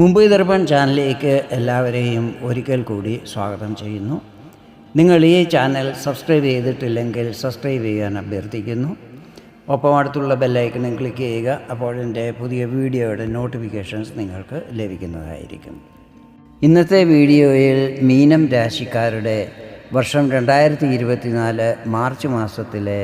മുംബൈ ദർപ്പൺ ചാനലിലേക്ക് എല്ലാവരെയും ഒരിക്കൽ കൂടി സ്വാഗതം ചെയ്യുന്നു. നിങ്ങൾ ഈ ചാനൽ സബ്സ്ക്രൈബ് ചെയ്തിട്ടില്ലെങ്കിൽ സബ്സ്ക്രൈബ് ചെയ്യാൻ അഭ്യർത്ഥിക്കുന്നു. ഒപ്പം അടുത്തുള്ള ബെല്ലൈക്കണും ക്ലിക്ക് ചെയ്യുക അപ്പോൾ എന്റെ പുതിയ വീഡിയോയുടെ നോട്ടിഫിക്കേഷൻസ് നിങ്ങൾക്ക് ലഭിക്കുന്നതായിരിക്കും. ഇന്നത്തെ വീഡിയോയിൽ മീനം രാശിക്കാരുടെ വർഷം രണ്ടായിരത്തി ഇരുപത്തിനാല് മാർച്ച് മാസത്തിലെ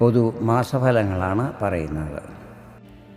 പൊതു മാസഫലങ്ങളാണ് പറയുന്നത്.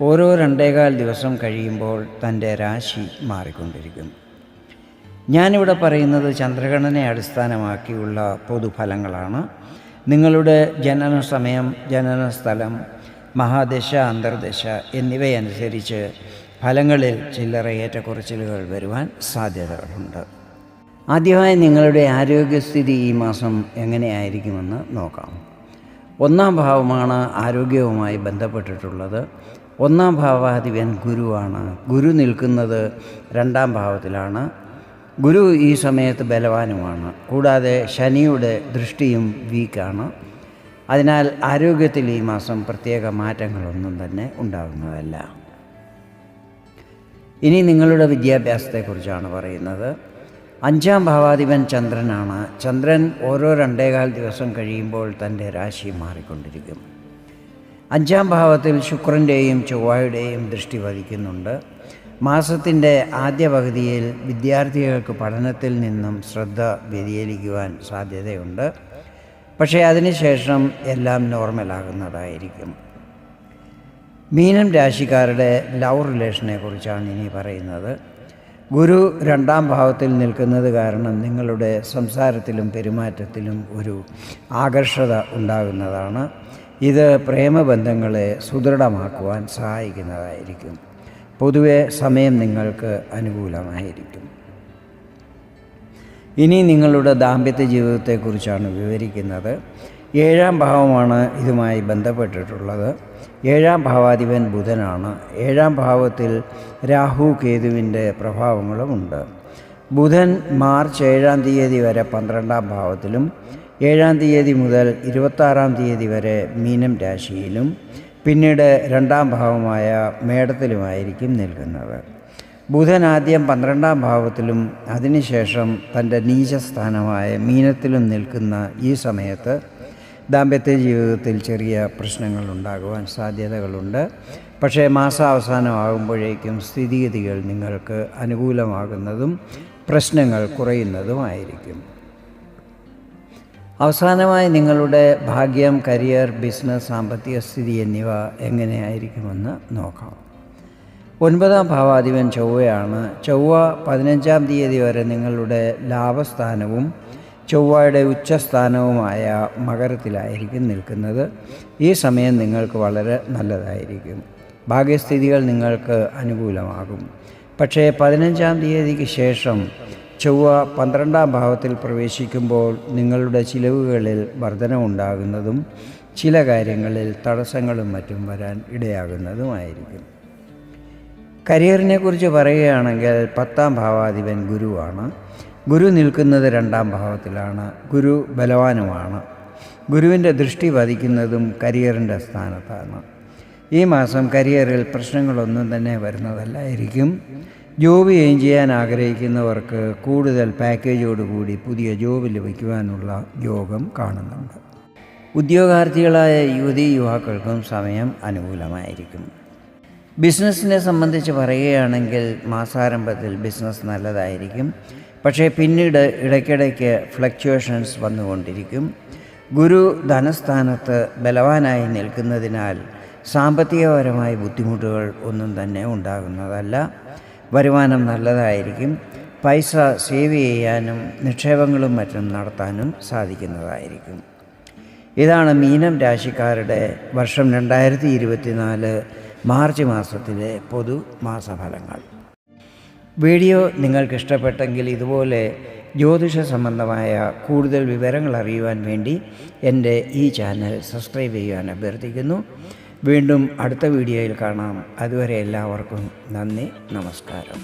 ഓരോ രണ്ടേകാൽ ദിവസം കഴിയുമ്പോൾ തന്റെ രാശി മാറിക്കൊണ്ടിരിക്കും. ഞാനിവിടെ പറയുന്നത് ചന്ദ്രഗണനെ അടിസ്ഥാനമാക്കിയുള്ള പൊതുഫലങ്ങളാണ്. നിങ്ങളുടെ ജനന സമയം ജനന സ്ഥലം മഹാദശ അന്തർദശ എന്നിവയനുസരിച്ച് ഫലങ്ങളിൽ ചില്ലറ ഏറ്റക്കുറച്ചിലുകൾ വരുവാൻ സാധ്യതകളുണ്ട്. ആദ്യമായി നിങ്ങളുടെ ആരോഗ്യസ്ഥിതി ഈ മാസം എങ്ങനെയായിരിക്കുമെന്ന് നോക്കാം. ഒന്നാം ഭാവമാണ് ആരോഗ്യവുമായി ബന്ധപ്പെട്ടിട്ടുള്ളത്. ഒന്നാം ഭാവാധിപൻ ഗുരുവാണ്. ഗുരു നിൽക്കുന്നത് രണ്ടാം ഭാവത്തിലാണ്. ഗുരു ഈ സമയത്ത് ബലവാനുമാണ്. കൂടാതെ ശനിയുടെ ദൃഷ്ടിയും വീക്കാണ്. അതിനാൽ ആരോഗ്യത്തിൽ ഈ മാസം പ്രത്യേക മാറ്റങ്ങളൊന്നും തന്നെ ഉണ്ടാകുന്നതല്ല. ഇനി നിങ്ങളുടെ വിദ്യാഭ്യാസത്തെക്കുറിച്ചാണ് പറയുന്നത്. അഞ്ചാം ഭാവാധിപൻ ചന്ദ്രനാണ്. ചന്ദ്രൻ ഓരോ രണ്ടേകാൽ ദിവസം കഴിയുമ്പോൾ തന്റെ രാശി മാറിക്കൊണ്ടിരിക്കും. അഞ്ചാം ഭാവത്തിൽ ശുക്രന്റെയും ചൊവ്വായുടെയും ദൃഷ്ടി വഹിക്കുന്നുണ്ട് മാസത്തിന്റെ ആദ്യ പകുതിയിൽ വിദ്യാർത്ഥികൾക്ക് പഠനത്തിൽ നിന്നും ശ്രദ്ധ വ്യതിചലിക്കുവാൻ സാധ്യതയുണ്ട്. പക്ഷേ അതിനുശേഷം എല്ലാം നോർമലാകുന്നതായിരിക്കും. മീനം രാശിക്കാരുടെ ലവ് റിലേഷനെ കുറിച്ചാണ് ഇനി പറയുന്നത്. ഗുരു രണ്ടാം ഭാവത്തിൽ നിൽക്കുന്നത് കാരണം നിങ്ങളുടെ സംസാരത്തിലും പെരുമാറ്റത്തിലും ഒരു ആകർഷത ഉണ്ടാകുന്നതാണ്. ഇത് പ്രേമബന്ധങ്ങളെ സുദൃഢമാക്കുവാൻ സഹായിക്കുന്നതായിരിക്കും. പൊതുവെ സമയം നിങ്ങൾക്ക് അനുകൂലമായിരിക്കും. ഇനി നിങ്ങളുടെ ദാമ്പത്യ ജീവിതത്തെക്കുറിച്ചാണ് വിവരിക്കുന്നത്. ഏഴാം ഭാവമാണ് ഇതുമായി ബന്ധപ്പെട്ടിട്ടുള്ളത്. ഏഴാം ഭാവാധിപൻ ബുധനാണ്. ഏഴാം ഭാവത്തിൽ രാഹു കേതുവിന്റെ പ്രഭാവങ്ങളുമുണ്ട് ബുധൻ മാർച്ച് ഏഴാം തീയതി വരെ പന്ത്രണ്ടാം ഭാവത്തിലും ഏഴാം തീയതി മുതൽ ഇരുപത്താറാം തീയതി വരെ മീനം രാശിയിലും പിന്നീട് രണ്ടാം ഭാവമായ മേടത്തിലുമായിരിക്കും നിൽക്കുന്നത്. ബുധൻ ആദ്യം പന്ത്രണ്ടാം ഭാവത്തിലും അതിനുശേഷം തന്റെ നീചസ്ഥാനമായ മീനത്തിലും നിൽക്കുന്ന ഈ സമയത്ത് ദാമ്പത്യ ജീവിതത്തിൽ ചെറിയ പ്രശ്നങ്ങൾ ഉണ്ടാകുവാൻ സാധ്യതകളുണ്ട്. പക്ഷേ മാസാവസാനമാകുമ്പോഴേക്കും സ്ഥിതിഗതികൾ നിങ്ങൾക്ക് അനുകൂലമാകുന്നതും പ്രശ്നങ്ങൾ കുറയുന്നതുമായിരിക്കും. അവസാനമായി നിങ്ങളുടെ ഭാഗ്യം കരിയർ ബിസിനസ് സാമ്പത്തിക സ്ഥിതി എന്നിവ എങ്ങനെയായിരിക്കുമെന്ന് നോക്കാം. ഒൻപതാം ഭാവാധിപൻ ചൊവ്വയാണ്. ചൊവ്വ പതിനഞ്ചാം തീയതി വരെ നിങ്ങളുടെ ലാഭസ്ഥാനവും ചൊവ്വയുടെ ഉച്ചസ്ഥാനവുമായ മകരത്തിലായിരിക്കും നിൽക്കുന്നത്. ഈ സമയം നിങ്ങൾക്ക് വളരെ നല്ലതായിരിക്കും. ഭാഗ്യസ്ഥിതികൾ നിങ്ങൾക്ക് അനുകൂലമാകും. പക്ഷേ പതിനഞ്ചാം തീയതിക്ക് ശേഷം ചൊവ്വ പന്ത്രണ്ടാം ഭാവത്തിൽ പ്രവേശിക്കുമ്പോൾ നിങ്ങളുടെ ചിലവുകളിൽ വർധനമുണ്ടാകുന്നതും ചില കാര്യങ്ങളിൽ തടസ്സങ്ങളും മറ്റും വരാൻ ഇടയാകുന്നതുമായിരിക്കും. കരിയറിനെ കുറിച്ച് പറയുകയാണെങ്കിൽ പത്താം ഭാവാധിപൻ ഗുരുവാണ്. ഗുരു നിൽക്കുന്നത് രണ്ടാം ഭാവത്തിലാണ്. ഗുരു ബലവാനുമാണ്. ഗുരുവിന്റെ ദൃഷ്ടി പതിക്കുന്നതും കരിയറിന്റെ സ്ഥാനത്താണ്. ഈ മാസം കരിയറിൽ പ്രശ്നങ്ങളൊന്നും തന്നെ വരുന്നതല്ലായിരിക്കും. ജോബ് ചെയ്യും ചെയ്യാൻ ആഗ്രഹിക്കുന്നവർക്ക് കൂടുതൽ പാക്കേജോടുകൂടി പുതിയ ജോബ് ലഭിക്കുവാനുള്ള യോഗം കാണുന്നുണ്ട്. ഉദ്യോഗാർത്ഥികളായ യുവതി യുവാക്കൾക്കും സമയം അനുകൂലമായിരിക്കും. ബിസിനസ്സിനെ സംബന്ധിച്ച് പറയുകയാണെങ്കിൽ മാസാരംഭത്തിൽ ബിസിനസ് നല്ലതായിരിക്കും. പക്ഷേ പിന്നീട് ഇടയ്ക്കിടയ്ക്ക് ഫ്ലക്ച്വേഷൻസ് വന്നുകൊണ്ടിരിക്കും. ഗുരു ധനസ്ഥാനത്ത് ബലവാനായി നിൽക്കുന്നതിനാൽ സാമ്പത്തികപരമായ ബുദ്ധിമുട്ടുകൾ ഒന്നും തന്നെ ഉണ്ടാകുന്നതല്ല. വരുമാനം നല്ലതായിരിക്കും. പൈസ സേവ് ചെയ്യാനും നിക്ഷേപങ്ങളും മറ്റും നടത്താനും സാധിക്കുന്നതായിരിക്കും. ഇതാണ് മീനം രാശിക്കാരുടെ വർഷം രണ്ടായിരത്തി ഇരുപത്തിനാല് മാർച്ച് മാസത്തിലെ പൊതു മാസഫലങ്ങൾ. വീഡിയോ നിങ്ങൾക്ക് ഇഷ്ടപ്പെട്ടെങ്കിൽ ഇതുപോലെ ജ്യോതിഷ സംബന്ധമായ കൂടുതൽ വിവരങ്ങൾ അറിയുവാൻ വേണ്ടി എന്റെ ഈ ചാനൽ സബ്സ്ക്രൈബ് ചെയ്യുവാൻ അഭ്യർത്ഥിക്കുന്നു. വീണ്ടും അടുത്ത വീഡിയോയിൽ കാണാം. അതുവരെ എല്ലാവർക്കും നന്ദി നമസ്കാരം.